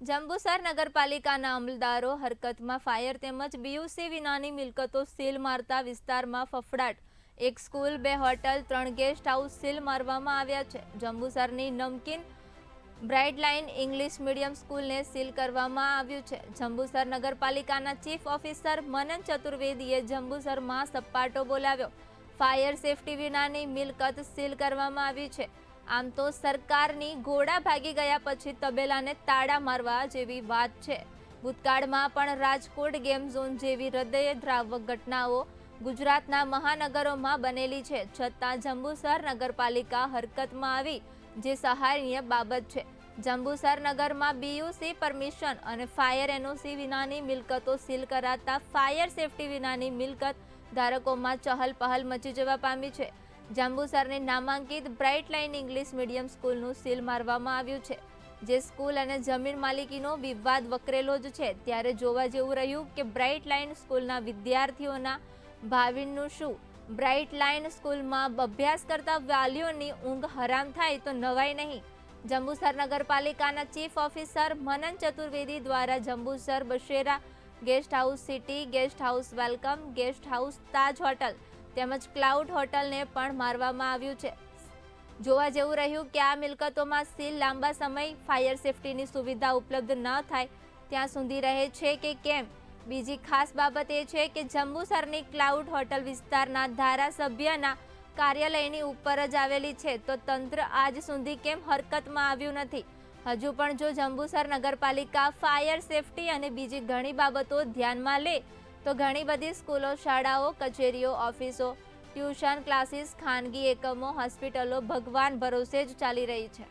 જંબુસર નગરપાલિકાના અમલદારો હરકતમાં ફાયર તેમજ બીયુસી વિનાની મિલકતો સીલ મારતા વિસ્તારમાં ફફડાટ. એક સ્કૂલ, બે હોટલ, ત્રણ ગેસ્ટ હાઉસ સીલ મારવામાં આવ્યા છે. જંબુસરની નમકીન બ્રાઇટ લાઇન ઇંગ્લિશ મીડિયમ સ્કૂલને સીલ કરવામાં આવ્યું છે. જંબુસર નગરપાલિકાના ચીફ ઓફિસર મનન ચતુર્વેદીએ જંબુસરમાં સપાટો બોલાવ્યો. ફાયર સેફટી વિનાની મિલકત સીલ કરવામાં આવી છે. આમ તો સરકારની ઘોડા ભાગી ગયા પછી તબેલાને તાળા મારવા જેવી વાત છે. ભૂતકાળમાં પણ રાજકોટ ગેમ ઝોન જેવી હૃદયદ્રાવક ઘટનાઓ ગુજરાતના મહાનગરોમાં બનેલી છે. છતાં જંબુસર નગરપાલિકા હરકતમાં આવી, જે સહાયનીય બાબત છે. જંબુસર નગરમાં બીયુસી પરમિશન અને ફાયર એનઓસી વિનાની મિલકતો સીલ કરાતા ફાયર સેફટી વિનાની મિલકત ધારકોમાં ચહલ પહલ મચી જવા પામી છે. જંબુસરની નામાંકિત બ્રાઇટ લાઇન ઇંગ્લિશ મીડિયમ સ્કૂલનું સીલ મારવામાં આવ્યું છે, જે સ્કૂલ અને જમીન માલિકીનો વિવાદ વકરેલો જ છે. ત્યારે જોવા જેવું રહ્યું કે બ્રાઇટ લાઇન સ્કૂલના વિદ્યાર્થીઓના ભાવિનું શું? બ્રાઇટ લાઇન સ્કૂલમાં અભ્યાસ કરતા વાલીઓની ઊંઘ હરામ થાય તો નવાય નહીં. જંબુસર નગરપાલિકાના ચીફ ઓફિસર મનન ચતુર્વેદી દ્વારા Jambusar Basera guest house city, guest house welcome, guest house Taj hotel તેમજ ક્લાઉડ હોટલને પણ મારવામાં આવ્યું છે. જોવા જેવું રહ્યું કે આ મિલકતોમાં સીલ લાંબા સમય ફાયર સેફટીની સુવિધા ઉપલબ્ધ ન થાય, ત્યાં સુધી રહે છે કે કેમ? બીજી ખાસ બાબત એ છે કે જંબુસરની ક્લાઉડ હોટલ વિસ્તારના ધારાસભ્યના કાર્યાલયની ઉપર જ આવેલી છે, તો તંત્ર આજ સુધી કેમ હરકતમાં આવ્યું નથી? હજુ પણ જો જંબુસર નગરપાલિકા ફાયર સેફટી અને બીજી ઘણી બાબતો ધ્યાનમાં લે તો ઘણી બધી સ્કૂલો, શાળાઓ, કચેરીઓ, ઓફિસો, ટ્યુશન ક્લાસીસ, ખાનગી એકમો, હોસ્પિટલો ભગવાન ભરોસે જ ચાલી રહી છે.